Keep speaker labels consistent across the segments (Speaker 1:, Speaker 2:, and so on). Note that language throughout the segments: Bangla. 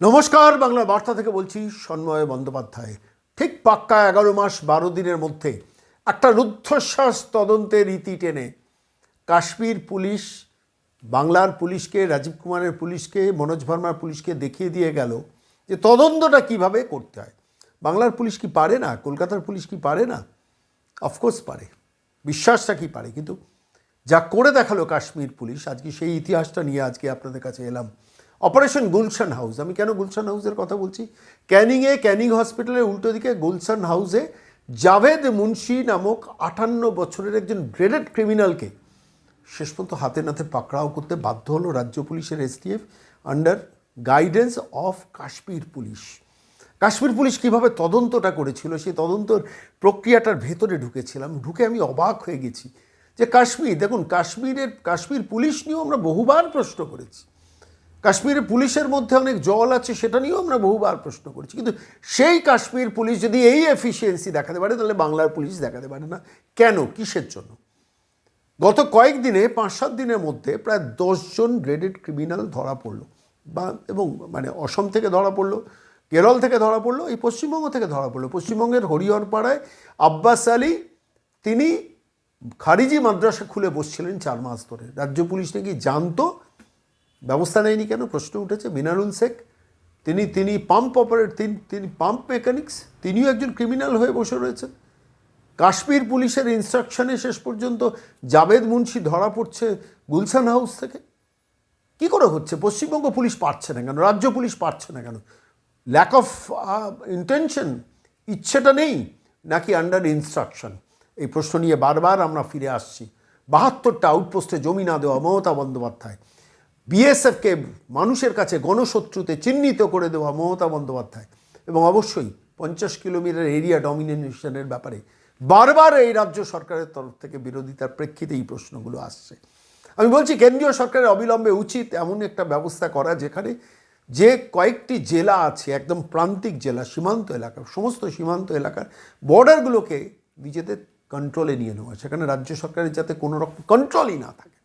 Speaker 1: নমস্কার, বাংলা বার্তা থেকে বলছি সন্ময় বন্দ্যোপাধ্যায়। ঠিক পাক্কা এগারো মাস বারো দিনের মধ্যে একটা রুদ্ধশ্বাস তদন্তের রীতি টেনে কাশ্মীর পুলিশ, বাংলার পুলিশকে, রাজীব কুমারের পুলিশকে, মনোজ ভার্মার পুলিশকে দেখিয়ে দিয়ে গেল যে তদন্তটা কীভাবে করতে হয়। বাংলার পুলিশ কি পারে না? কলকাতার পুলিশ কি পারে না? অফকোর্স পারে। বিশ্বাসটা কি পারে? কিন্তু যা করে দেখাল কাশ্মীর পুলিশ, আজকে সেই ইতিহাসটা নিয়ে আজকে আপনাদের কাছে এলাম। অপারেশন গুলশান হাউস, আমি কেন গুলশান হাউসের কথা বলছি? ক্যানিংয়ে ক্যানিং হসপিটালের উল্টো দিকে গুলশান হাউসে জাভেদ মুন্সি নামক আটান্ন বছরের একজন গ্রেডেড ক্রিমিনালকে শেষ পর্যন্ত হাতে নাতে পাকড়াও করতে বাধ্য হলো রাজ্য পুলিশের STF under guidance of Kashmir police. Kashmir police কীভাবে তদন্তটা করেছিল, সেই তদন্তর প্রক্রিয়াটার ভেতরে ঢুকেছিলাম, ঢুকে আমি অবাক হয়ে গেছি যে কাশ্মীর, দেখুন, কাশ্মীরের, কাশ্মীর পুলিশ নিয়েও আমরা বহুবার প্রশ্ন করেছি। কাশ্মীরের পুলিশের মধ্যে অনেক জল আছে, সেটা নিয়েও আমরা বহুবার প্রশ্ন করেছি। কিন্তু সেই কাশ্মীর পুলিশ যদি এই এফিসিয়েন্সি দেখাতে পারে, তাহলে বাংলার পুলিশ দেখাতে পারে না। কেন? কিসের জন্য? গত কয়েকদিনে পাঁচ সাত দিনের মধ্যে প্রায় দশজন গ্রেডেড ক্রিমিনাল ধরা পড়ল। বা, এবং মানে অসম থেকে ধরা পড়ল, কেরল থেকে ধরা পড়ল, এই পশ্চিমবঙ্গ থেকে ধরা পড়ল। পশ্চিমবঙ্গের হরিহরপাড়ায় আব্বাস আলী, তিনি খারিজি মাদ্রাসা খুলে বসছিলেন চার মাস ধরে। রাজ্য পুলিশ নাকি জানতো ব্যবস্থা নেয়নি কেন? প্রশ্ন উঠেছে, মিনারুল শেখ, তিনি তিনি পাম্প অপারেট তিনি তিনি পাম্প মেকানিক্স তিনিও একজন ক্রিমিনাল হয়ে বসে রয়েছেন। কাশ্মীর পুলিশের ইনস্ট্রাকশনে শেষ পর্যন্ত জাভেদ মুন্সি ধরা পড়ছে গুলশান হাউস থেকে। কি করে হচ্ছে? পশ্চিমবঙ্গ পুলিশ পারছে না কেন? রাজ্য পুলিশ পারছে না কেন? ল্যাক অফ ইন্টেনশন ইচ্ছেটা নেই নাকি আন্ডার ইনস্ট্রাকশন এই প্রশ্ন নিয়ে বারবার আমরা ফিরে আসছি। বাহাত্তরটা আউটপোস্টে জমি না দেওয়া মমতা বন্দ্যোপাধ্যায়। বিএসএফকে মানুষের কাছে গণশত্রুতে চিহ্নিত করে দেওয়া মমতা বন্দ্যোপাধ্যায়। এবং অবশ্যই পঞ্চাশ কিলোমিটার এরিয়া ডমিনেশনের ব্যাপারে বারবার এই রাজ্য সরকারের তরফ থেকে বিরোধিতার প্রেক্ষিতে এই প্রশ্নগুলো আসছে। আমি বলছি, কেন্দ্রীয় সরকারের অবিলম্বে উচিত এমন একটা ব্যবস্থা করা যেখানে যে কয়েকটি জেলা আছে, একদম প্রান্তিক জেলা, সীমান্ত এলাকা, সমস্ত সীমান্ত এলাকার বর্ডারগুলোকে নিজেদের কন্ট্রোলে নিয়ে নেওয়া, সেখানে রাজ্য সরকারের যাতে কোনো রকম কন্ট্রোলই না থাকে।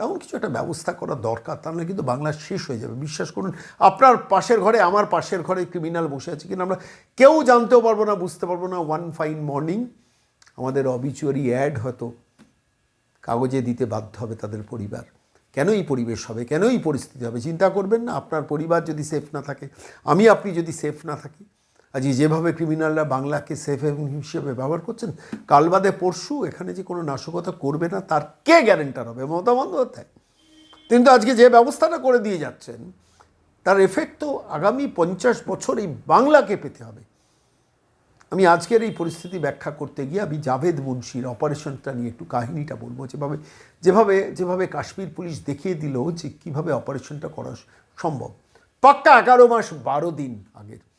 Speaker 1: তেমন কিছু একটা ব্যবস্থা করা দরকার তাহলে কিন্তু বাংলা শেষ হয়ে যাবে। বিশ্বাস করুন, আপনার পাশের ঘরে, আমার পাশের ঘরে ক্রিমিনাল বসে আছে কিনা আমরা কেউ জানতেও পারব না, বুঝতে পারব না। ওয়ান ফাইন মর্নিং আমাদের অবিচুয়ারি অ্যাড হয়তো কাগজে দিতে বাধ্য হবে তাদের পরিবার। কেনই পরিবেশ হবে? কেনই পরিস্থিতি হবে? চিন্তা করবেন না, আপনার পরিবার যদি সেফ না থাকে, আমি, আপনি যদি সেফ না থাকি আজ যেভাবে ক্রিমিনালরা বাংলাকে সেফ হেভেন হিসেবে ব্যবহার করছেন, কাল বাদে পরশু এখানে যে কোনো নাশকতা করবে না, তার কে গ্যারেন্টার হবে? মমতা বন্দ্যোপাধ্যায়। কিন্তু আজকে যে ব্যবস্থাটা করে দিয়ে যাচ্ছেন, তার এফেক্ট তো আগামী পঞ্চাশ বছর এই বাংলাকে পেতে হবে। আমি আজকের এই পরিস্থিতি ব্যাখ্যা করতে গিয়ে আমি জাভেদ মুন্সির অপারেশনটা নিয়ে একটু কাহিনীটা বলব। যেভাবে যেভাবে যেভাবে কাশ্মীর পুলিশ দেখিয়ে দিল যে কীভাবে অপারেশনটা করা সম্ভব। পাক্কা এগারো মাস, বারো দিন আগের।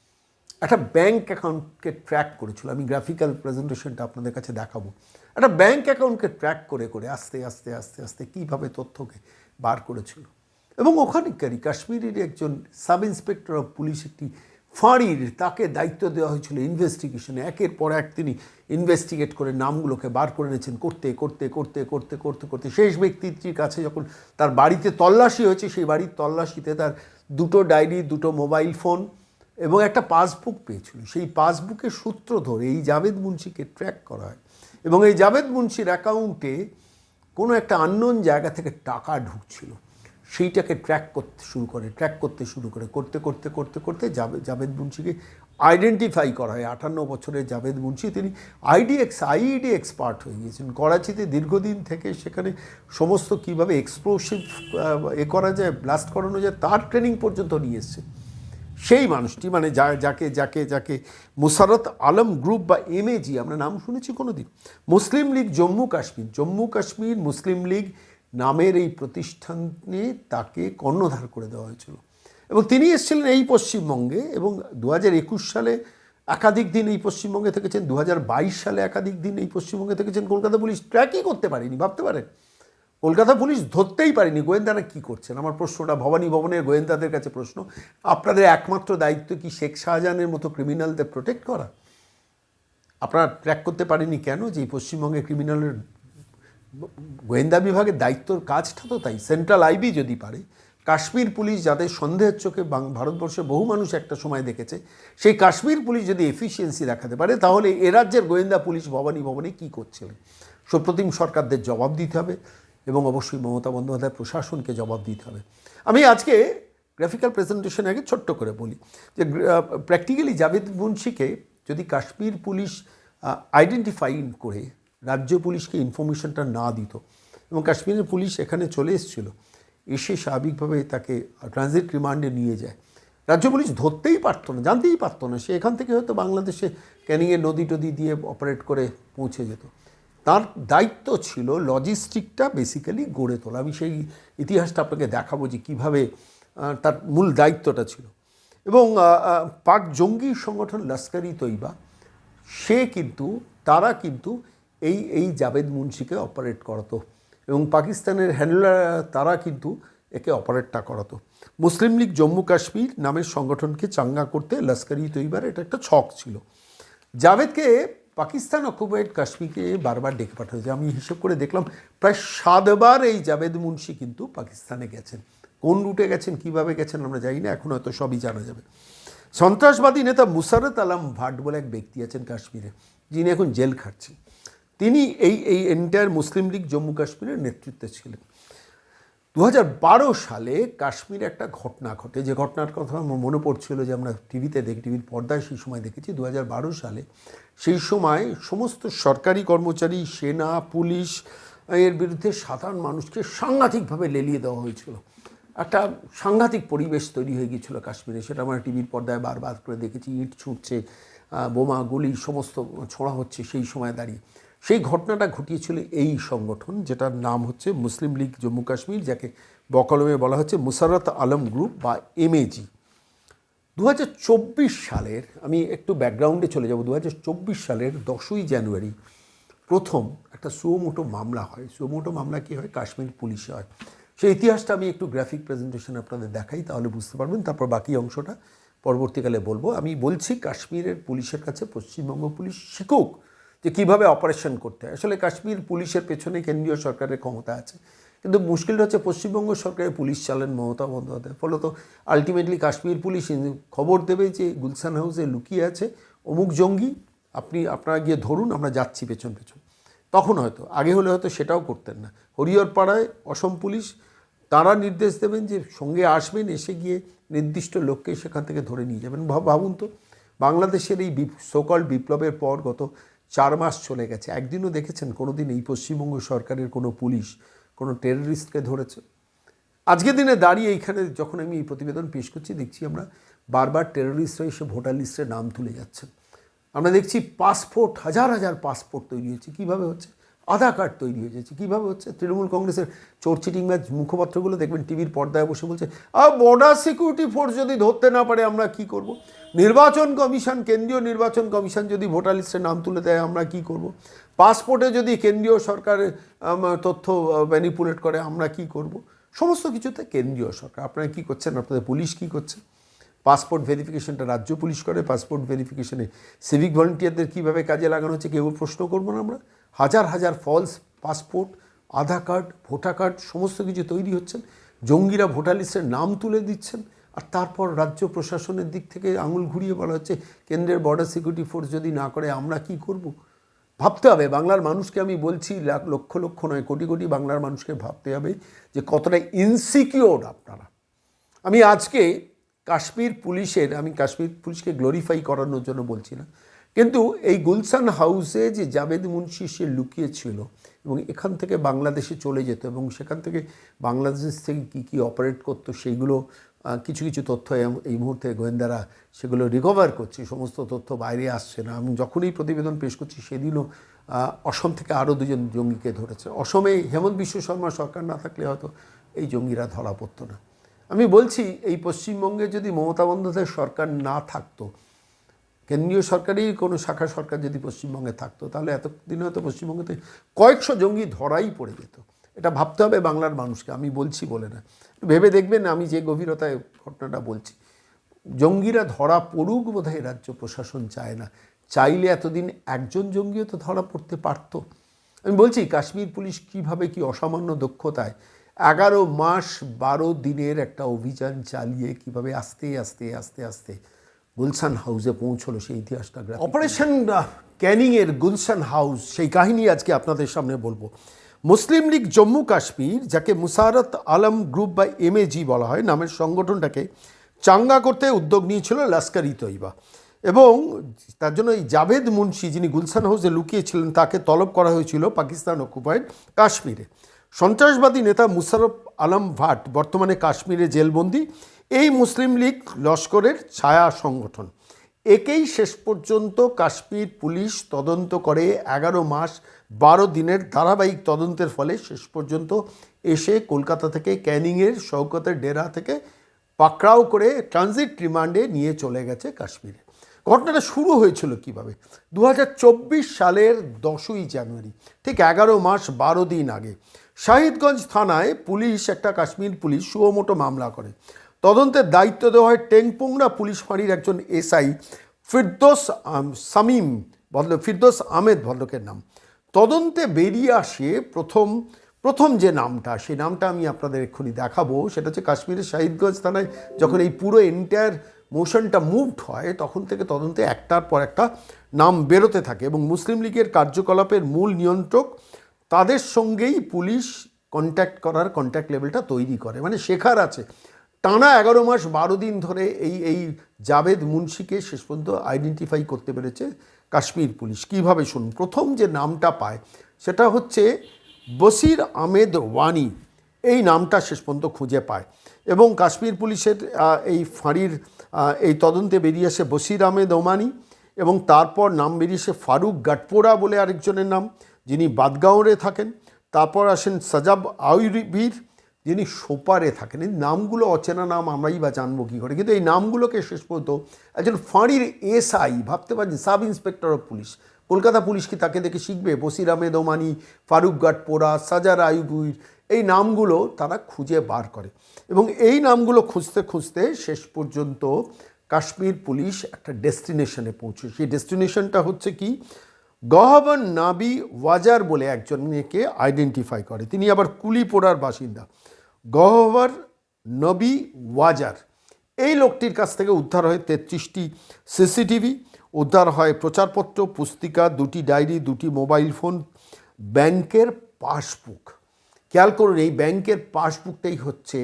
Speaker 1: একটা ব্যাংক অ্যাকাউন্টকে ট্র্যাক করেছিল। আমি গ্রাফিক্যাল প্রেজেন্টেশনটা আপনাদের কাছে দেখাবো। একটা ব্যাংক অ্যাকাউন্টকে ট্র্যাক করে করে আস্তে আস্তে আস্তে আস্তে কীভাবে তথ্যকে বার করেছিল। এবং ওখানকারই কাশ্মীরের একজন সাব ইন্সপেক্টর অফ পুলিশ একটি ফাঁড়ির, তাকে দায়িত্ব দেওয়া হয়েছিল ইনভেস্টিগেশনে একের পর এক তিনি ইনভেস্টিগেট করে নামগুলোকে বার করে নিয়েছেন করতে করতে করতে করতে করতে করতে শেষ ব্যক্তিটির কাছে যখন তার বাড়িতে তল্লাশি হয়েছে, সেই বাড়ির তল্লাশিতে তার দুটো ডায়েরি, দুটো মোবাইল ফোন এবং একটা পাসবুক পেয়েছিল। সেই পাসবুকের সূত্র ধরে এই জাভেদ মুন্সিকে ট্র্যাক করা হয় এবং এই জাভেদ মুন্সির অ্যাকাউন্টে কোনো একটা আননোন জায়গা থেকে টাকা ঢুকছিল। সেইটাকে ট্র্যাক করতে শুরু করে ট্র্যাক করতে শুরু করে, করতে করতে করতে করতে জাভেদ মুন্সিকে আইডেন্টিফাই করা হয়। আটান্ন বছরের জাভেদ মুন্সি, তিনি আইডি আইডিএক্স আইইডি এক্সপার্ট হয়ে গিয়েছেন। করাচিতে দীর্ঘদিন থেকে সেখানে সমস্ত কীভাবে এক্সপ্লোসিভ এ করা যায় ব্লাস্ট করানো যায়, তার ট্রেনিং পর্যন্ত নিয়ে এসছে। সেই মানুষটি মানে যা, যাকে যাকে যাকে মুসারত আলম গ্রুপ বা এমএজি আমরা নাম শুনেছি কোনো দিন মুসলিম লীগ জম্মু কাশ্মীর জম্মু কাশ্মীর মুসলিম লীগ নামের এই প্রতিষ্ঠানে তাকে কর্ণধার করে দেওয়া হয়েছিল। এবং তিনি এসেছিলেন এই পশ্চিমবঙ্গে এবং দু একুশ সালে একাধিক দিন এই পশ্চিমবঙ্গে থেকেছেন দু হাজার বাইশ সালে একাধিক দিন এই পশ্চিমবঙ্গে থেকেছেন। কলকাতা পুলিশ ট্র্যাকই করতে পারেনি, ভাবতে পারেন? কলকাতা পুলিশ ধরতেই পারেনি। গোয়েন্দারা কী করছেন? আমার প্রশ্নটা ভবানী ভবনের গোয়েন্দাদের কাছে প্রশ্ন। আপনাদের একমাত্র দায়িত্ব কি শেখ শাহজাহানের মতো ক্রিমিনালদের প্রোটেক্ট করা? আপনারা ট্র্যাক করতে পারেনি কেন যে পশ্চিমবঙ্গে ক্রিমিনালের গোয়েন্দা বিভাগের দায়িত্বর কাজটা তো তাই? সেন্ট্রাল আইবি যদি পারে, কাশ্মীর পুলিশ যাদের সন্দেহের চোখে ভারতবর্ষে বহু মানুষ একটা সময় দেখেছে, সেই কাশ্মীর পুলিশ যদি এফিসিয়েন্সি দেখাতে পারে, তাহলে এ রাজ্যের গোয়েন্দা পুলিশ ভবানী ভবনে কী করছিলেন সুপ্রতিম সরকারদের জবাব দিতে হবে। এবং অবশ্যই মমতা বন্দ্যোপাধ্যায় প্রশাসনকে জবাব দিতে হবে। আমি আজকে গ্রাফিক্যাল প্রেজেন্টেশন আগে ছোট্ট করে বলি যে প্র্যাকটিক্যালি জাভেদ মুন্সিকে যদি কাশ্মীর পুলিশ আইডেন্টিফাই করে, রাজ্য পুলিশকে ইনফরমেশনটা না দিত এবং কাশ্মীরের পুলিশ এখানে চলে এসেছিল, এসে স্বাভাবিকভাবে তাকে ট্রানজিট রিমান্ডে নিয়ে যায়। রাজ্য পুলিশ ধরতেই পারতো না, জানতেই পারতো না। সে এখান থেকে হয়তো বাংলাদেশে ক্যানিংয়ের নদী টদি দিয়ে অপারেট করে পৌঁছে যেত। তার দায়িত্ব ছিল লজিস্টিকটা বেসিক্যালি গড়ে তোলা। আমি সেই ইতিহাসটা আপনাকে দেখাবো যে কীভাবে তার মূল দায়িত্বটা ছিল। এবং পাক জঙ্গি সংগঠন লস্করি তৈবা, সে কিন্তু, তারা কিন্তু এই এই জাভেদ মুন্সিকে অপারেট করাতো। এবং পাকিস্তানের হ্যান্ডলার তারা কিন্তু একে অপারেটটা করাতো। মুসলিম লীগ জম্মু কাশ্মীর নামের সংগঠনকে চাঙ্গা করতে লস্করি তৈবার এটা একটা ছক ছিল। জাভেদকে পাকিস্তান অকুপাইড কাশ্মীরকে বারবার ডেকে হয়েছে আমি হিসেব করে দেখলাম, প্রায় সাতবার এই জাভেদ মুন্সি কিন্তু পাকিস্তানে গেছেন। কোন রুটে গেছেন, কীভাবে গেছেন আমরা জানি না, এখন হয়তো সবই জানা যাবে। সন্ত্রাসবাদী নেতা মুসারত আলম ভাট বলে এক ব্যক্তি আছেন কাশ্মীরে, যিনি এখন জেল খাটছেন। তিনি এই এই এন্টায়ার মুসলিম লীগ জম্মু কাশ্মীরের নেতৃত্বে ছিলেন। দু বারো সালে কাশ্মীরে একটা ঘটনা ঘটে। যে ঘটনার কথা আমার মনে পড়ছিল যে আমরা টিভিতে দেখি, টিভির পর্দায় সেই সময় দেখেছি দু বারো সালে। সেই সময় সমস্ত সরকারি কর্মচারী, সেনা, পুলিশ, এর বিরুদ্ধে সাধারণ মানুষকে সাংঘাতিকভাবে লেলিয়ে দেওয়া হয়েছিল। একটা সাংঘাতিক পরিবেশ তৈরি হয়ে গিয়েছিল কাশ্মীরে। সেটা আমরা টিভির পর্দায় বারবার করে দেখেছি। ইট ছুটছে বোমা, গুলি, সমস্ত ছোঁড়া হচ্ছে সেই সময় দাঁড়িয়ে। সেই ঘটনাটা ঘটিয়েছিল এই সংগঠন, যেটার নাম হচ্ছে মুসলিম লীগ জম্মু কাশ্মীর, যাকে বকলমে বলা হচ্ছে মুসারত আলম গ্রুপ বা এমএজি। দু সালের, আমি একটু ব্যাকগ্রাউন্ডে চলে যাব দু হাজার চব্বিশ সালের দশই জানুয়ারি প্রথম একটা সুমোটো মামলা হয়। সুমোটো মামলা কি হয়? কাশ্মীর পুলিশে হয়। সেই ইতিহাসটা আমি একটু গ্রাফিক প্রেজেন্টেশন আপনাদের দেখাই, তাহলে বুঝতে পারবেন। তারপর বাকি অংশটা পরবর্তীকালে বলব। আমি বলছি, কাশ্মীরের পুলিশের কাছে পশ্চিমবঙ্গ পুলিশ শিখুক যে কীভাবে অপারেশন করতে হয়। আসলে কাশ্মীর পুলিশের পেছনে কেন্দ্রীয় সরকারের ক্ষমতা আছে। কিন্তু মুশকিলটা হচ্ছে পশ্চিমবঙ্গ সরকারের পুলিশ চালান মমতা বন্দ্যোপাধ্যায়। ফলত আলটিমেটলি কাশ্মীর পুলিশ খবর দেবে যে গুলশান হাউসে লুকিয়ে আছে অমুক জঙ্গি, আপনি, আপনারা গিয়ে ধরুন, আমরা যাচ্ছি পেছন পেছন। তখন হয়তো, আগে হলে হয়তো সেটাও করতেন না। হরিহরপাড়ায় অসম পুলিশ, তারা নির্দেশ দেবেন যে সঙ্গে আসবেন, এসে গিয়ে নির্দিষ্ট লোককে সেখান থেকে ধরে নিয়ে যাবেন। ভাব- ভাবুন তো, বাংলাদেশের এই সকল বিপ্লবের পর গত চার মাস চলে গেছে। একদিনও দেখেছেন কোনো দিন এই পশ্চিমবঙ্গ সরকারের কোনো পুলিশ, কোনো টেররিস্টকে ধরেছে? আজকের দিনে দাঁড়িয়ে এইখানে যখন আমি এই প্রতিবেদন পেশ করছি, দেখছি আমরা বারবার টেররিস্টরা এসে ভোটার লিস্টে নাম তুলে যাচ্ছে আমরা দেখছি পাসপোর্ট হাজার হাজার পাসপোর্ট তৈরি হচ্ছে। কীভাবে হচ্ছে? আধার কার্ড তৈরি হয়ে যাচ্ছে। কীভাবে হচ্ছে? তৃণমূল কংগ্রেসের চোর চিটিং ম্যাচ মুখপাত্রগুলো দেখবেন, টিভির পর্দায় বসে বলছে আর বর্ডার সিকিউরিটি ফোর্স যদি ধরতে না পারে, আমরা কি করব। নির্বাচন কমিশন, কেন্দ্রীয় নির্বাচন কমিশন যদি ভোটার লিস্টে নাম তুলে দেয়, আমরা কি করব। পাসপোর্টে যদি কেন্দ্রীয় সরকার তথ্য ম্যানিপুলেট করে, আমরা কি করব। সমস্ত কিছুতে কেন্দ্রীয় সরকার। আপনারা কি করছেন? আপনাদের পুলিশ কি করছে? পাসপোর্ট ভেরিফিকেশনটা রাজ্য পুলিশ করে। পাসপোর্ট ভেরিফিকেশনে সিভিক ভলেন্টিয়ারদের কীভাবে কাজে লাগানো হচ্ছে, কেউ প্রশ্ন করব না আমরা? হাজার হাজার false, passport, Aadhaar card, voter card, সমস্ত কিছু তৈরি হচ্ছেন। জঙ্গিরা ভোটার লিস্টের নাম তুলে দিচ্ছেন আর তারপর রাজ্য প্রশাসনের দিক থেকে আঙুল ঘুরিয়ে বলা হচ্ছে, কেন্দ্রের বর্ডার সিকিউরিটি ফোর্স যদি না করে আমরা কি করব। ভাবতে হবে। বাংলার মানুষকে আমি বলছি, লাখ, লক্ষ লক্ষ নয়, কোটি কোটি বাংলার মানুষকে ভাবতে হবে যে কতটা ইনসিকিওর আপনারা। আমি আজকে কাশ্মীর পুলিশের, আমি কাশ্মীর পুলিশকে গ্লোরিফাই করানোর জন্য বলছি না কিন্তু এই গুলশান হাউসে যে জাভেদ মুন্সি সে লুকিয়েছিল এবং এখান থেকে বাংলাদেশে চলে যেত এবং সেখান থেকে বাংলাদেশ থেকে কী কী অপারেট করতো সেইগুলো কিছু কিছু তথ্য এই মুহূর্তে গোয়েন্দারা সেগুলো রিকভার করছে, সমস্ত তথ্য বাইরে আসছে না। আমি যখনই প্রতিবেদন পেশ করছি সেদিনও অসম থেকে আরও দুজন জঙ্গিকে ধরেছে। অসমে হেমন্ত বিশ্ব শর্মা সরকার না থাকলে হয়তো এই জঙ্গিরা ধরা পড়তো না। আমি বলছি, এই পশ্চিমবঙ্গে যদি মমতা বন্দ্যোপাধ্যায় সরকার না থাকতো কেন্দ্রীয় সরকারই কোনো শাখা সরকার যদি পশ্চিমবঙ্গে থাকতো, তাহলে এতদিন হয়তো পশ্চিমবঙ্গতে কয়েকশো জঙ্গি ধরাই পড়ে যেত। এটা ভাবতে হবে বাংলার মানুষকে, আমি বলছি বলে না। ভেবে দেখবেন আমি যে গভীরতায় ঘটনাটা বলছি, জঙ্গিরা ধরা পড়ুক বোধহয় রাজ্য প্রশাসন চায় না। চাইলে এতদিন একজন জঙ্গিও তো ধরা পড়তে পারতো। আমি বলছি, কাশ্মীর পুলিশ কীভাবে কি অসামান্য দক্ষতায় এগারো মাস বারো দিনের একটা অভিযান চালিয়ে কীভাবে আস্তে আস্তে আস্তে আস্তে গুলশান হাউসে পৌঁছলো সেই ইতিহাসটা অপারেশন ক্যানিংয়ের গুলশান হাউস, সেই কাহিনী আজকে আপনাদের সামনে বলব। মুসলিম লীগ জম্মু কাশ্মীর, যাকে মুসারত আলম গ্রুপ বা এমএজি বলা হয়, নামের সংগঠনটাকে চাঙ্গা করতে উদ্যোগ নিয়েছিল লস্কর ই তৈবা এবং তার জন্য এই জাভেদ মুন্সি যিনি গুলশান হাউসে লুকিয়েছিলেন, তাকে তলব করা হয়েছিল পাকিস্তান অকুপায়েড কাশ্মীরে। সন্ত্রাসবাদী নেতা মুশারফ আলম ভাট বর্তমানে কাশ্মীরে জেলবন্দি। এই মুসলিম লীগ লস্করের ছায়া সংগঠন। একেই শেষ পর্যন্ত কাশ্মীর পুলিশ তদন্ত করে এগারো মাস বারো দিনের ধারাবাহিক তদন্তের ফলে শেষ পর্যন্ত এসে কলকাতা থেকে ক্যানিংয়ের শওকতের ডেরা থেকে পাকড়াও করে ট্রানজিট রিমান্ডে নিয়ে চলে গেছে কাশ্মীরে। ঘটনাটা শুরু হয়েছিল কীভাবে? দু হাজার চব্বিশ সালের দশই জানুয়ারি, ঠিক এগারো মাস বারো দিন আগে। শাহিদগঞ্জ থানায় পুলিশ, একটা কাশ্মীর পুলিশ সুমোটো মামলা করে। তদন্তের দায়িত্ব দেওয়া হয় টেংপুংরা পুলিশ ফাঁড়ির একজন এসআই ফিরদোস সামিম ভদ্র ফিরদোস আহমেদ ভদ্রকের নাম। তদন্তে বেরিয়ে আসে প্রথম প্রথম যে নামটা, সেই নামটা আমি আপনাদের এক্ষুনি দেখাবো। সেটা হচ্ছে কাশ্মীরের শাহিদগঞ্জ থানায় যখন এই পুরো এন্টায়ার মোশনটা মুভড হয়, তখন থেকে তদন্তে একটার পর একটা নাম বেরোতে থাকে এবং মুসলিম লীগের কার্যকলাপের মূল নিয়ন্ত্রক তাদের সঙ্গেই পুলিশ কন্ট্যাক্ট করার কন্ট্যাক্ট লেভেলটা তৈরি করে। মানে শেখার আছে টানা এগারো মাস বারো দিন ধরে এই এই জাভেদ মুন্সিকে শেষ পর্যন্ত আইডেন্টিফাই করতে পেরেছে কাশ্মীর পুলিশ। কীভাবে শুনুন? প্রথম যে নামটা পায় সেটা হচ্ছে বসির আহমেদ ওয়ানি। এই নামটা শেষ পর্যন্ত খুঁজে পায় এবং কাশ্মীর পুলিশের এই ফাঁড়ির এই তদন্তে বেরিয়ে আসে বসির আহমেদ ওমানি এবং তারপর নাম বেরিয়েছে ফারুক গাটপোরা বলে আরেকজনের নাম যিনি বাদগাঁওরে থাকেন। তারপর আসেন সাজাব আউরিবীর যিনি সোপারে থাকেন, এই নামগুলো অচেনা নাম আমরাই বা জানব কী করে। কিন্তু এই নামগুলোকে শেষ পর্যন্ত একজন ফাঁড়ির এসআই ভাবতে পারেন, sub inspector of police. Kolkata police কি তাকে দেখে শিখবে? বসির আহমেদ ওমানি ফারুক গাটপোরা সাজার আইবুইর এই নামগুলো তারা খুঁজে বার করে। এবং এই নামগুলো খুঁজতে খুঁজতে শেষ পর্যন্ত কাশ্মীর পুলিশ একটা ডেস্টিনেশনে পৌঁছে। সেই ডেস্টিনেশনটা হচ্ছে কি? গহবন নাবি ওয়াজার বলে একজন মেয়েকে আইডেন্টিফাই করে। তিনি আবার কুলিপোড়ার বাসিন্দা। গহবর নবী ওয়াজার। এই লোকটির কাছ থেকে উদ্ধার হয় তেত্রিশটি সিসিটিভি, উদ্ধার হয় প্রচারপত্র, পুস্তিকা, দুটি ডায়েরি, দুটি মোবাইল ফোন, ব্যাংকের পাসবুক। খেয়াল করুন, এই ব্যাংকের পাসবুকটাই হচ্ছে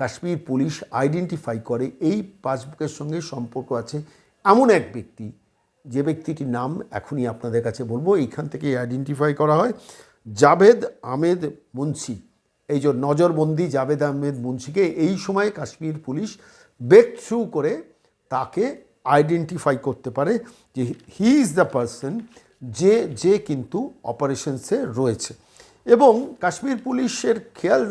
Speaker 1: কাশ্মীর পুলিশ আইডেন্টিফাই করে এই পাসবুকের সঙ্গে সম্পর্ক আছে এমন এক ব্যক্তি। যে ব্যক্তিটির নাম এখনই আপনাদের কাছে বলব, এইখান থেকে আইডেন্টিফাই করা হয়। জাভেদ আহমেদ মুন্সি। এই যে নজরবন্দি জাভেদ আহমেদ মুন্সিকে এই সময় কাশ্মীর পুলিশ ব্রেক থ্রু করে তাকে আইডেন্টিফাই করতে পারে যে হি ইজ দ্য পারসন যে যে কিন্তু অপারেশনসে রয়েছে। এবং কাশ্মীর পুলিশের খেয়াল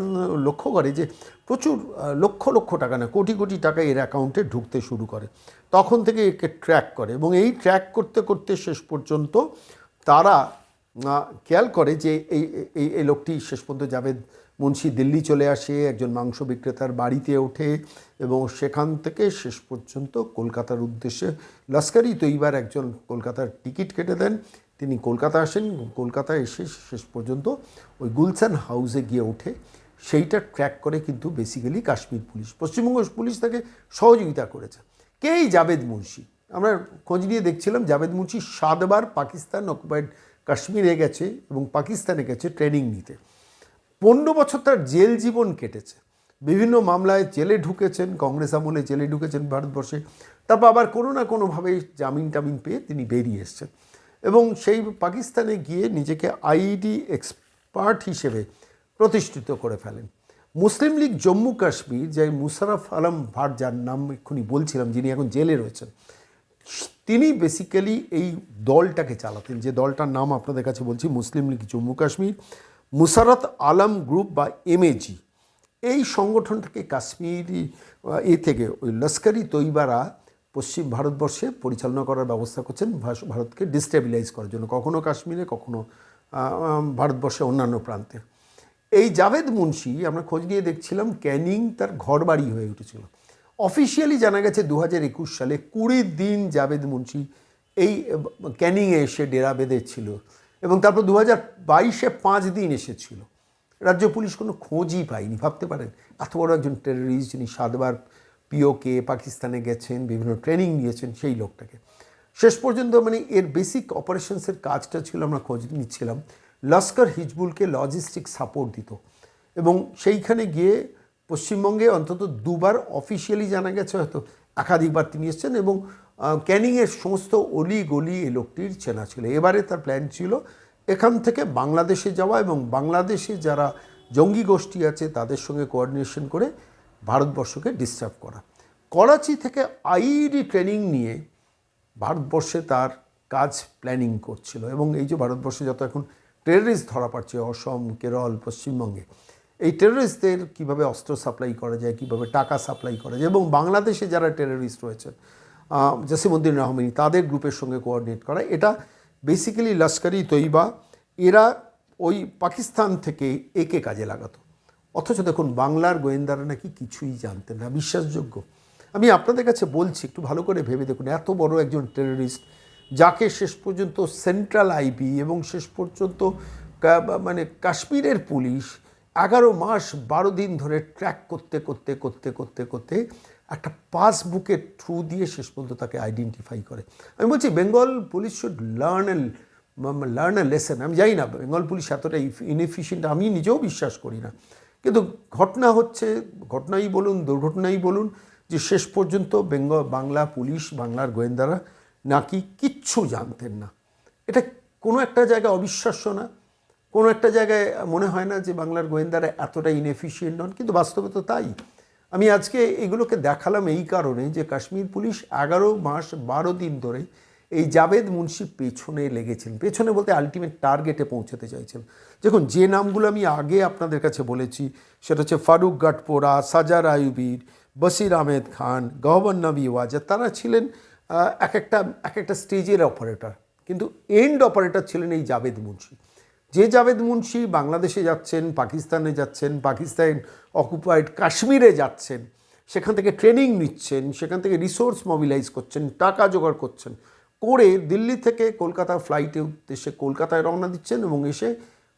Speaker 1: লক্ষ্য করে যে প্রচুর লক্ষ লক্ষ টাকা না, কোটি কোটি টাকা এর অ্যাকাউন্টে ঢুকতে শুরু করে। তখন থেকে একে ট্র্যাক করে এবং এই ট্র্যাক করতে করতে শেষ পর্যন্ত তারা খেয়াল করে যে এই এই এই লোকটি শেষ পর্যন্ত জাভেদ মুন্সি দিল্লি চলে আসে, একজন মাংস বিক্রেতার বাড়িতে ওঠে এবং সেখান থেকে শেষ পর্যন্ত কলকাতার উদ্দেশ্যে লস্করি তৈবার একজন কলকাতার টিকিট কেটে দেন। তিনি কলকাতা আসেন, কলকাতায় এসে শেষ পর্যন্ত ওই গুলশান হাউসে গিয়ে ওঠে। সেইটা ট্র্যাক করে কিন্তু basically Kashmir police, Paschimbanga police তাকে সহযোগিতা করেছে। কে এই জাভেদ মুন্সি? আমরা খোঁজ নিয়ে দেখছিলাম জাভেদ মুন্সি সাতবার পাকিস্তান অকুপাইড কাশ্মীরে গেছে এবং পাকিস্তানে গেছে ট্রেনিং নিতে। পনেরো বছর তার জেল জীবন কেটেছে। বিভিন্ন মামলায় জেলে ঢুকেছেন, কংগ্রেস আমলে জেলে ঢুকেছেন ভারতবর্ষে। তারপর আবার কোনো না কোনোভাবে জামিন টামিন পেয়ে তিনি বেরিয়ে এসছেন। এবং সেই পাকিস্তানে গিয়ে নিজেকে আইডি এক্সপার্ট হিসেবে প্রতিষ্ঠিত করে ফেলেন। মুসলিম লীগ জম্মু কাশ্মীর, যে মুশারফ আলম ভাট, যার নাম এক্ষুনি বলছিলাম, যিনি এখন জেলে রয়েছেন, তিনি বেসিক্যালি এই দলটাকে চালাতেন। যে দলটার নাম আপনাদের কাছে বলছি, মুসলিম লীগ জম্মু কাশ্মীর মুসারত আলম গ্রুপ বা এমএজি এই সংগঠনটাকে কাশ্মীরি এ থেকে ওই লস্করি তৈবারা পশ্চিম ভারতবর্ষে পরিচালনা করার ব্যবস্থা করছেন ভারতকে ডিস্টেবিলাইজ করার জন্য, কখনো কাশ্মীরে, কখনো ভারতবর্ষে অন্যান্য প্রান্তে। এই জাভেদ মুন্সি, আমরা খোঁজ নিয়ে দেখছিলাম, ক্যানিং তার ঘরবাড়ি হয়ে উঠেছিল। অফিসিয়ালি জানা গেছে দু হাজার একুশ সালে কুড়ি দিন জাভেদ মুন্সি এই ক্যানিংয়ে এসে ডেরা বেঁধেছিল। এবং তারপর দু হাজার বাইশে পাঁচ দিন এসেছিল। রাজ্য পুলিশ কোনো খোঁজই পায়নি, ভাবতে পারেন। এত বড় একজন টেররিস্ট যিনি সাতবার পিওকে পাকিস্তানে গেছেন, বিভিন্ন ট্রেনিং নিয়েছেন, সেই লোকটাকে। শেষ পর্যন্ত মানে এর বেসিক অপারেশনসের কাজটা ছিল, আমরা খোঁজ নিচ্ছিলাম। লস্কর হিজবুলকে লজিস্টিক সাপোর্ট দিত। এবং সেইখানে গিয়ে পশ্চিমবঙ্গে অন্তত দুবার অফিসিয়ালি জানা গেছে, হয়তো একাধিকবার তিনি এসেছেন এবং ক্যানিংয়ের সমস্ত অলি গলি এই লোকটির চেনা ছিল। এবারে তার প্ল্যান ছিল এখান থেকে বাংলাদেশে যাওয়া এবং বাংলাদেশে যারা জঙ্গি গোষ্ঠী আছে তাদের সঙ্গে কোঅর্ডিনেশন করে ভারতবর্ষকে ডিস্টার্ব করা। করাচি থেকে আইডি ট্রেনিং নিয়ে ভারতবর্ষে তার কাজ প্ল্যানিং করছিল এবং এই যে ভারতবর্ষে যত এখন টেররিস্ট ধরা পড়ছে, অসম, কেরল, পশ্চিমবঙ্গে, এই টেররিস্টদের কীভাবে অস্ত্র সাপ্লাই করা যায়, কীভাবে টাকা সাপ্লাই করা যায় এবং বাংলাদেশে যারা টেররিস্ট রয়েছেন আহ, জসিমউদ্দিন রহমানি তাদের গ্রুপের সঙ্গে কোঅর্ডিনেট করা এটা বেসিক্যালি লস্করি তৈবা এরা ওই পাকিস্তান থেকে একে কাজে লাগাতো। অথচ দেখুন বাংলার গোয়েন্দারা নাকি কিছুই জানতেন না বিশ্বাসযোগ্য। আমি আপনাদের কাছে বলছি একটু ভালো করে ভেবে দেখুন এত বড় একজন টেররিস্ট যাকে শেষ পর্যন্ত সেন্ট্রাল আইবি এবং শেষ পর্যন্ত মানে কাশ্মীরের পুলিশ এগারো মাস বারো দিন ধরে ট্র্যাক করতে করতে করতে করতে করতে একটা পাসবুকের থ্রু দিয়ে শেষ পর্যন্ত তাকে আইডেন্টিফাই করে। আমি বলছি Bengal police should learn a learn a lesson আমি জানি না বেঙ্গল পুলিশ এতটা ইনএফিসিয়েন্ট আমি নিজেও বিশ্বাস করি না। কিন্তু ঘটনা হচ্ছে, ঘটনাই বলুন, দুর্ঘটনাই বলুন, যে শেষ পর্যন্ত বেঙ্গল বাংলা পুলিশ বাংলার গোয়েন্দারা নাকি কিচ্ছু জানতেন না। এটা কোনো একটা জায়গায় অবিশ্বাস্য না। কোনো একটা জায়গায় মনে হয় না যে বাংলার গোয়েন্দারা এতটা ইনএফিসিয়েন্ট নন, কিন্তু বাস্তবে তো তাই। আমি আজকে এগুলোকে দেখালাম এই কারণে যে কাশ্মীর পুলিশ এগারো মাস বারো দিন ধরে এই জাভেদ মুন্সি পেছনে লেগেছেন। পেছনে বলতে আলটিমেট টার্গেটে পৌঁছাতে চাইছেন। দেখুন, যে নামগুলো আমি আগে আপনাদের কাছে বলেছি, সেটা হচ্ছে ফারুক গাটপোরা, সাজার আয়ুবির বসির আহমেদ খান, গহবর নবী ওয়াজাদ তারা ছিলেন এক একটা এক একটা স্টেজের অপারেটর কিন্তু এন্ড অপারেটর ছিলেন এই জাবেদ মুন্সি। যে জাভেদ মুন্সি বাংলাদেশে যাচ্ছেন, পাকিস্তানে যাচ্ছেন, পাকিস্তান অকুপাইড কাশ্মীরে যাচ্ছেন, সেখান থেকে ট্রেনিং নিচ্ছেন, সেখান থেকে রিসোর্স মোবিলাইজ করছেন, টাকা জোগাড় করছেন, করে দিল্লি থেকে কলকাতা ফ্লাইটে উদ্দেশ্যে কলকাতায় রওনা দিচ্ছেন এবং এসে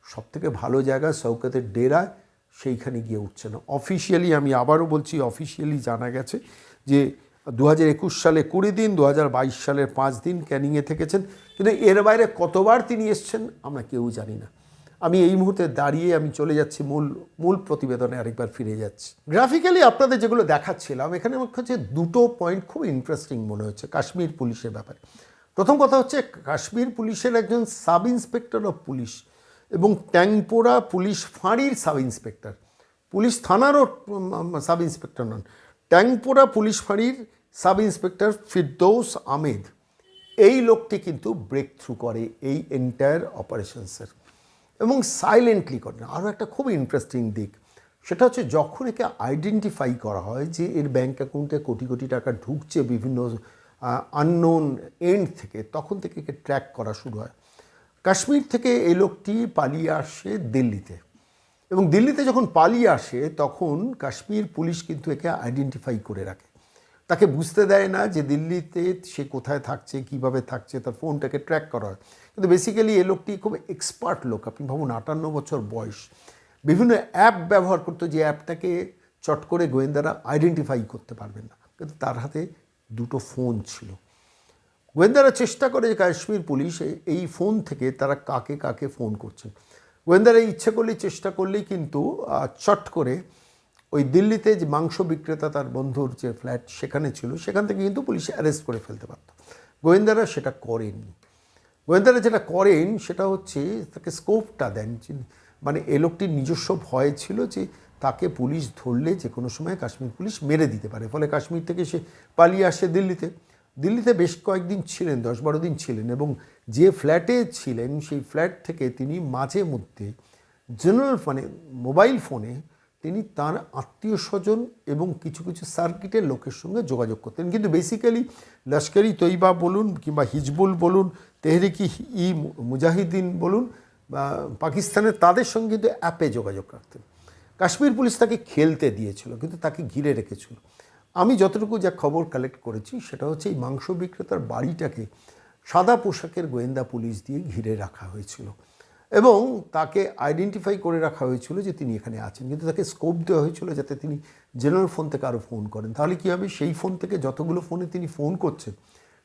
Speaker 1: সব থেকে ভালো জায়গা সৌকতের ডেরায় সেইখানে গিয়ে উঠছেন। অফিসিয়ালি আমি আবারও বলছি অফিসিয়ালি জানা গেছে যে দু হাজার একুশ সালে কুড়ি দিন দু হাজার বাইশ সালের পাঁচ দিন ক্যানিংয়ে থেকেছেন। কিন্তু এর বাইরে কতবার তিনি এসছেন আমরা কেউ জানি না। আমি এই মুহূর্তে দাঁড়িয়ে আমি চলে যাচ্ছি, মূল মূল প্রতিবেদনে আরেকবার ফিরে যাচ্ছি। গ্রাফিক্যালি আপনাদের যেগুলো দেখাচ্ছিলাম, এখানে আমার কাছে দুটো পয়েন্ট খুব ইন্টারেস্টিং মনে হচ্ছে কাশ্মীর পুলিশের ব্যাপারে। প্রথম কথা হচ্ছে কাশ্মীর পুলিশের একজন সাব ইন্সপেক্টর অফ পুলিশ এবং ট্যাংপোরা পুলিশ ফাঁড়ির সাব ইন্সপেক্টর পুলিশ থানারও সাব ইন্সপেক্টর নন। ট্যাংপোরা পুলিশ ফাঁড়ির সাব ইন্সপেক্টর ফিরদৌস আহমেদ। এই লোকটি কিন্তু ব্রেক থ্রু করে এই এন্টায়ার অপারেশনসের এবং সাইলেন্টলি করে। না আরও একটা খুব ইন্টারেস্টিং দিক, সেটা হচ্ছে যখন একে আইডেন্টিফাই করা হয় যে এর ব্যাঙ্ক অ্যাকাউন্টে কোটি কোটি টাকা ঢুকছে বিভিন্ন আননোন এন্ড থেকে, তখন থেকে একে ট্র্যাক করা শুরু হয়। কাশ্মীর থেকে এই লোকটি পালিয়ে আসে দিল্লিতে এবং দিল্লিতে যখন পালিয়ে আসে, তখন কাশ্মীর পুলিশ কিন্তু একে আইডেন্টিফাই করে রাখে। তাকে বুঝতে দেয় না যে দিল্লিতে সে কোথায় থাকছে, কীভাবে থাকছে, তার ফোনটাকে ট্র্যাক করা হয়। কিন্তু বেসিক্যালি এ লোকটি খুব এক্সপার্ট লোক। আপনি ভাবুন, আটান্ন বছর বয়স। বিভিন্ন অ্যাপ ব্যবহার করতো যে অ্যাপটাকে চট করে গোয়েন্দারা আইডেন্টিফাই করতে পারবেন না। কিন্তু তার হাতে দুটো ফোন ছিল। গোয়েন্দারা চেষ্টা করে যে কাশ্মীর পুলিশ এই ফোন থেকে তারা কাকে কাকে ফোন করছে। গোয়েন্দারা ইচ্ছে করলেই চেষ্টা করলেই কিন্তু চট করে ওই দিল্লিতে যে মাংস বিক্রেতা তার বন্ধুর যে ফ্ল্যাট সেখানে ছিল, সেখান থেকে কিন্তু পুলিশ অ্যারেস্ট করে ফেলতে পারত গোয়েন্দারা সেটা করেননি। গোয়েন্দারা যেটা করেন সেটা হচ্ছে তাকে স্কোপটা দেন মানে এ লোকটির নিজস্ব ভয় ছিল যে তাকে পুলিশ ধরলে যে কোনো সময় কাশ্মীর পুলিশ মেরে দিতে পারে। ফলে কাশ্মীর থেকে সে পালিয়ে আসে দিল্লিতে। দিল্লিতে বেশ কয়েকদিন ছিলেন, দশ বারো দিন ছিলেন এবং যে ফ্ল্যাটে ছিলেন, সেই ফ্ল্যাট থেকে তিনি মাঝে মধ্যে জেনারেল মানে মোবাইল ফোনে তিনি তার আত্মীয় স্বজন এবং কিছু কিছু সার্কিটের লোকের সঙ্গে যোগাযোগ করতেন। কিন্তু বেসিক্যালি লস্করি তৈবা বলুন কিংবা হিজবুল বলুন তেহরিকি ই মুজাহিদিন বলুন বা পাকিস্তানের তাদের সঙ্গে কিন্তু অ্যাপে যোগাযোগ রাখতেন। কাশ্মীর পুলিশ তাকে খেলতে দিয়েছিল, কিন্তু তাকে ঘিরে রেখেছিল। আমি যতটুকু যা খবর কালেক্ট করেছি, সেটা হচ্ছে এই মাংস বিক্রেতার বাড়িটাকে সাদা পোশাকের গোয়েন্দা পুলিশ দিয়ে ঘিরে রাখা হয়েছিল। এবং তাকে আইডেন্টিফাই করে রাখা হয়েছিল যে তিনি এখানে আছেন। কিন্তু তাকে স্কোপ দেওয়া হয়েছিল যাতে তিনি জেনারেল ফোন থেকে আরও ফোন করেন। তাহলে কী হবে? সেই ফোন থেকে যতগুলো ফোনে তিনি ফোন করছেন,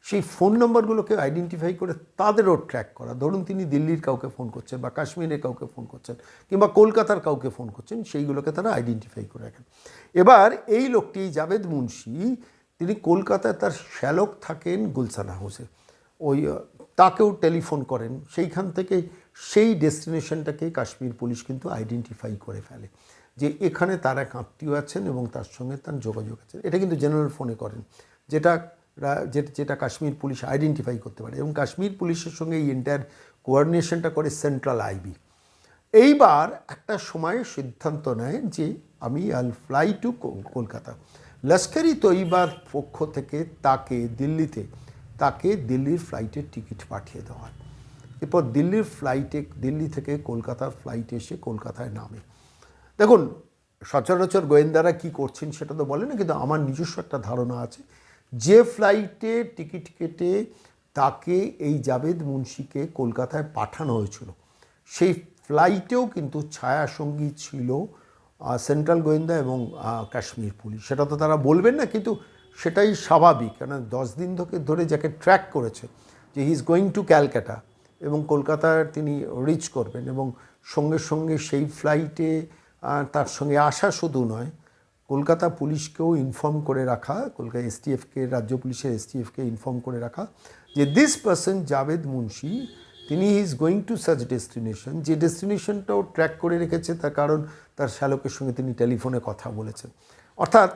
Speaker 1: সেই ফোন নম্বরগুলোকে আইডেন্টিফাই করে তাদেরও ট্র্যাক করা। ধরুন তিনি দিল্লির কাউকে ফোন করছেন বা কাশ্মীরের কাউকে ফোন করছেন কিংবা কলকাতার কাউকে ফোন করছেন, সেইগুলোকে তারা আইডেন্টিফাই করে রাখেন। এবার এই লোকটি জাভেদ মুন্সি, তিনি কলকাতায় তার শ্যালক থাকেন গুলশান হাউসে ওই তাকেও টেলিফোন করেন। সেইখান থেকে সেই ডেস্টিনেশনটাকে কাশ্মীর পুলিশ কিন্তু আইডেন্টিফাই করে ফেলে যে এখানে তার এক আত্মীয় আছেন এবং তার সঙ্গে তার যোগাযোগ আছে। এটা কিন্তু জেনারেল ফোনে করেন, যেটা যেটা যেটা কাশ্মীর পুলিশ আইডেন্টিফাই করতে পারে এবং কাশ্মীর পুলিশের সঙ্গে এই এন্টায়ার কোঅর্ডিনেশনটা করে সেন্ট্রাল আইবি এইবার একটা সময় সিদ্ধান্ত নেয় যে আমি আল ফ্লাই টু কলকাতা। লস্করি তৈবার পক্ষ থেকে তাকে দিল্লিতে, তাকে দিল্লির ফ্লাইটের টিকিট পাঠিয়ে দেওয়া হয়। এরপর দিল্লির ফ্লাইটে দিল্লি থেকে কলকাতার ফ্লাইটে এসে কলকাতায় নামে। দেখুন, সচরাচর গোয়েন্দারা কি করছেন সেটা তো বলে না কিন্তু আমার নিজস্ব একটা ধারণা আছে। যে ফ্লাইটে টিকিট কেটে তাকে এই জাভেদ মুন্সিকে কলকাতায় পাঠানো হয়েছিল, সেই ফ্লাইটেও কিন্তু ছায়া সঙ্গী ছিল সেন্ট্রাল গোয়েন্দা এবং কাশ্মীর পুলিশ। সেটা তো তারা বলবেন না, কিন্তু সেটাই স্বাভাবিক। কেন দশ দিন ধরে যাকে ট্র্যাক করেছে, যে he is going to Calcutta এবং কলকাতার তিনি রিচ করবেন এবং সঙ্গে সঙ্গে সেই ফ্লাইটে তার সঙ্গে আসা শুধু নয়, কলকাতা পুলিশকেও ইনফর্ম করে রাখা, কলকাতা এসটিএফকে রাজ্য পুলিশের এসটিএফকে ইনফর্ম করে রাখা যে দিস পার্সন জাভেদ মুন্সি, তিনি is going to such destination যে ডেস্টিনেশনটাও ট্র্যাক করে রেখেছে, তার কারণ তার শ্যালকের সঙ্গে তিনি টেলিফোনে কথা বলেছেন। অর্থাৎ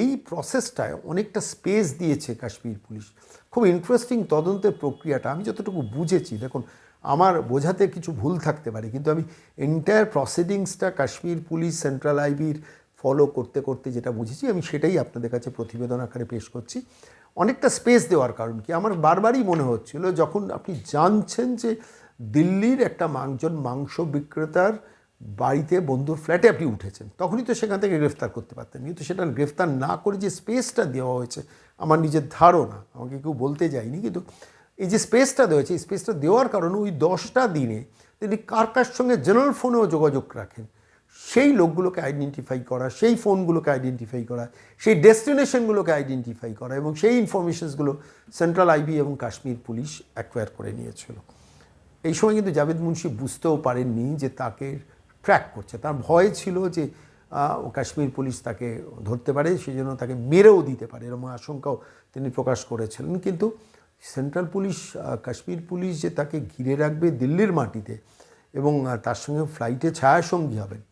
Speaker 1: এই প্রসেসটায় অনেকটা স্পেস দিয়েছে কাশ্মীর পুলিশ। খুব ইন্টারেস্টিং তদন্তের প্রক্রিয়াটা। আমি যতটুকু বুঝেছি, দেখুন, আমার বোঝাতে কিছু ভুল থাকতে পারে, কিন্তু আমি এন্টায়ার প্রসিডিংসটা কাশ্মীর পুলিশ সেন্ট্রাল আইবির ফলো করতে করতে যেটা বুঝেছি, আমি সেটাই আপনাদের কাছে প্রতিবেদন আকারে পেশ করছি। অনেকটা স্পেস দেওয়ার কারণ কি, আমার বারবারই মনে হচ্ছিল, যখন আপনি জানছেন যে দিল্লির একটা মাংজন মাংস বিক্রেতার বাড়িতে বন্ধুর ফ্ল্যাটে আপনি উঠেছেন, তখনই তো সেখান থেকে গ্রেফতার করতে পারতেন। কিন্তু সেটা গ্রেফতার না করে যে স্পেসটা দেওয়া হয়েছে আমার নিজের ধারণা, আমাকে কেউ বলতে যায়নি, কিন্তু এই যে স্পেসটা দেওয়া হয়েছে এই স্পেসটা দেওয়ার কারণে ওই দশটা দিনে তিনি কার কার সঙ্গে জেনারেল ফোনেও যোগাযোগ রাখেন। সেই লোকগুলোকে আইডেন্টিফাই করা, সেই ফোনগুলোকে আইডেন্টিফাই করা, সেই ডেস্টিনেশনগুলোকে আইডেন্টিফাই করা এবং সেই ইনফরমেশনসগুলো সেন্ট্রাল আইবি এবং কাশ্মীর পুলিশ অ্যাকোয়ার করে নিয়েছিল। এই সময় কিন্তু জাভেদ মুন্সি বুঝতেও পারেননি যে তাকে ট্র্যাক করছে। তার ভয় ছিল যে কাশ্মীর পুলিশ তাকে ধরতে পারে সেই জন্য তাকে মেরেও দিতে পারে এরকম আশঙ্কাও তিনি প্রকাশ করেছিলেন কিন্তু সেন্ট্রাল পুলিশ কাশ্মীর পুলিশ যে তাকে ঘিরে রাখবে দিল্লির মাটিতে এবং তার সঙ্গে ফ্লাইটে ছায়াসঙ্গী হবেন,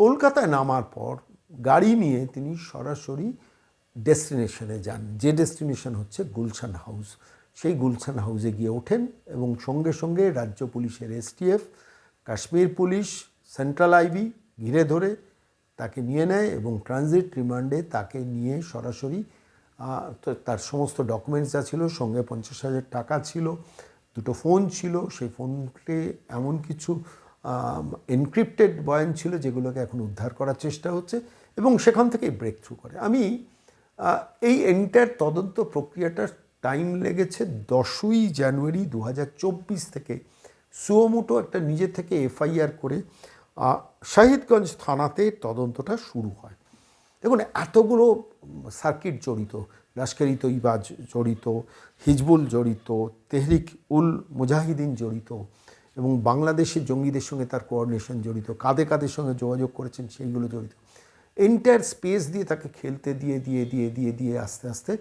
Speaker 1: কলকাতায় নামার পর গাড়ি নিয়ে তিনি সরাসরি ডেস্টিনেশনে যান। যে ডেস্টিনেশন হচ্ছে গুলশান হাউস সেই গুলশান হাউসে গিয়ে ওঠেন এবং সঙ্গে সঙ্গে রাজ্য পুলিশের STF Kashmir police central IB ঘিরে ধরে তাকে নিয়ে নেয় এবং ট্রানজিট রিমান্ডে তাকে নিয়ে সরাসরি তার সমস্ত ডকুমেন্টস যা ছিল সঙ্গে পঞ্চাশ হাজার টাকা ছিল, দুটো ফোন ছিল, সেই ফোনকে এমন কিছু এনক্রিপ্টেড বয়ান ছিল যেগুলোকে এখন উদ্ধার করার চেষ্টা হচ্ছে এবং সেখান থেকে ব্রেক থ্রু করে। আমি এই এন্টার তদন্ত প্রক্রিয়াটার টাইম লেগেছে দশই জানুয়ারি দু হাজার চব্বিশ থেকে। সুয়োমোটো একটা নিজে থেকে এফআইআর করে শাহিদগঞ্জ থানাতে তদন্তটা শুরু হয়। দেখুন, এতগুলো সার্কিট জড়িত, লস্করি তৈবা জড়িত, হিজবুল জড়িত, তেহরিক উল মুজাহিদিন জড়িত এবং বাংলাদেশের জঙ্গিদের সঙ্গে তার কোঅর্ডিনেশন জড়িত, কাঁধে কাঁধের সঙ্গে যোগাযোগ করেছেন সেইগুলো জড়িত। এন্টায়ার স্পেস দিয়ে তাকে খেলতে দিয়ে দিয়ে দিয়ে দিয়ে দিয়ে আস্তে আস্তে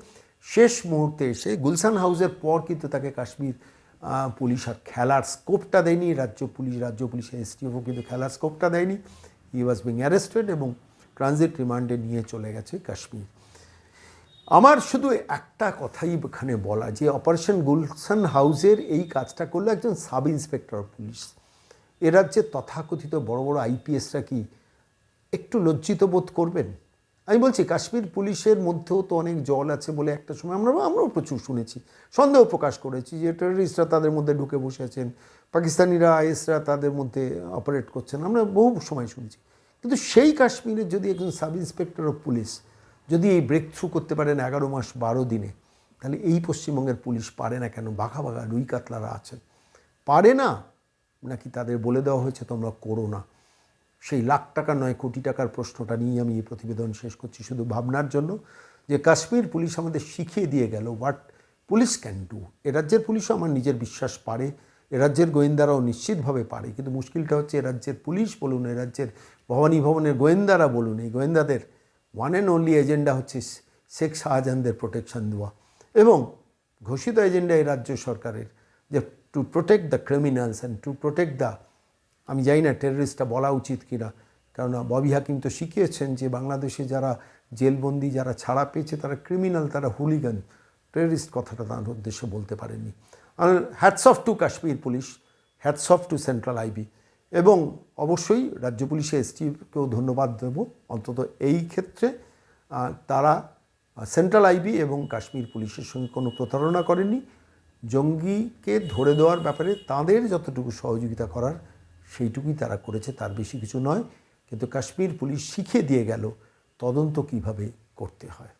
Speaker 1: শেষ মুহূর্তে এসে গুলশান হাউসের পর কিন্তু তাকে কাশ্মীর পুলিশ আর খেলার স্কোপটা দেয়নি, রাজ্য পুলিশ, রাজ্য পুলিশের এসটিএফও কিন্তু খেলার স্কোপটা দেয়নি। হি ওয়াজ বিং অ্যারেস্টেড এবং ট্রানজিট রিমান্ডে নিয়ে চলে গেছে কাশ্মীর। আমার শুধু একটা কথাই এখানে বলা, যে অপারেশন গুলশান হাউসের এই কাজটা করল একজন সাব ইন্সপেক্টর পুলিশ এ রাজ্যে তথাকথিত বড় বড় আইপিএসরা কি একটু লজ্জিত বোধ করবেন? আমি বলছি, কাশ্মীর পুলিশের মধ্যেও তো অনেক জল আছে বলে একটা সময় আমরা, আমরাও প্রচুর শুনেছি। সন্দেহ প্রকাশ করেছি যে টেররিস্টরা তাদের মধ্যে ঢুকে বসে আছেন, পাকিস্তানিরা আইএসরা তাদের মধ্যে অপারেট করছেন, আমরা বহু সময় শুনেছি। কিন্তু সেই কাশ্মীরের যদি একজন সাব ইন্সপেক্টর অফ পুলিশ যদি এই ব্রেক থ্রু করতে পারেন এগারো মাস বারো দিনে, তাহলে এই পশ্চিমবঙ্গের পুলিশ পারে না কেন? বাঘা বাঘা রুই কাতলারা আছেন। পারে না? নাকি তাদের বলে দেওয়া হয়েছে তোমরা করো না? সেই লাখ টাকা নয় কোটি টাকার প্রশ্নটা নিয়ে আমি এই প্রতিবেদন শেষ করছি শুধু ভাবনার জন্য যে কাশ্মীর পুলিশ আমাদের শিখিয়ে দিয়ে গেল হোয়াট পুলিশ ক্যান ডু এ রাজ্যের পুলিশও আমার নিজের বিশ্বাস পারে, এ রাজ্যের গোয়েন্দারাও নিশ্চিতভাবে পারে। কিন্তু মুশকিলটা হচ্ছে এ রাজ্যের পুলিশ বলুন, এ রাজ্যের ভবানী ভবনের গোয়েন্দারা বলুন, এই গোয়েন্দাদের ওয়ান অ্যান্ড অনলি এজেন্ডা হচ্ছে শেখ শাহজাহানদের প্রোটেকশন দেওয়া। এবং ঘোষিত এজেন্ডা এই রাজ্য সরকারের যে to protect the criminals and to protect the আমি জানি না টেররিস্টটা বলা উচিত কিনা। কেননা ববি হাকিম তো শিখিয়েছেন যে বাংলাদেশে যারা জেলবন্দি, যারা ছাড়া পেয়েছে, তারা ক্রিমিনাল তারা হুলিগান টেররিস্ট কথাটা তার উদ্দেশ্যে বলতে পারেননি। Hats off to Kashmir police hats off to central IB এবং অবশ্যই রাজ্য পুলিশে এসটিকেও ধন্যবাদ দেব। অন্তত এই ক্ষেত্রে তারা সেন্ট্রাল আইবি এবং কাশ্মীর পুলিশের সঙ্গে কোনো প্রতারণা করেনি জঙ্গিকে ধরে দেওয়ার ব্যাপারে তাদের যতটুকু সহযোগিতা করার সেইটুকুই তারা করেছে, তার বেশি কিছু নয়। কিন্তু কাশ্মীর পুলিশ শিখিয়ে দিয়ে গেল তদন্ত কীভাবে করতে হয়।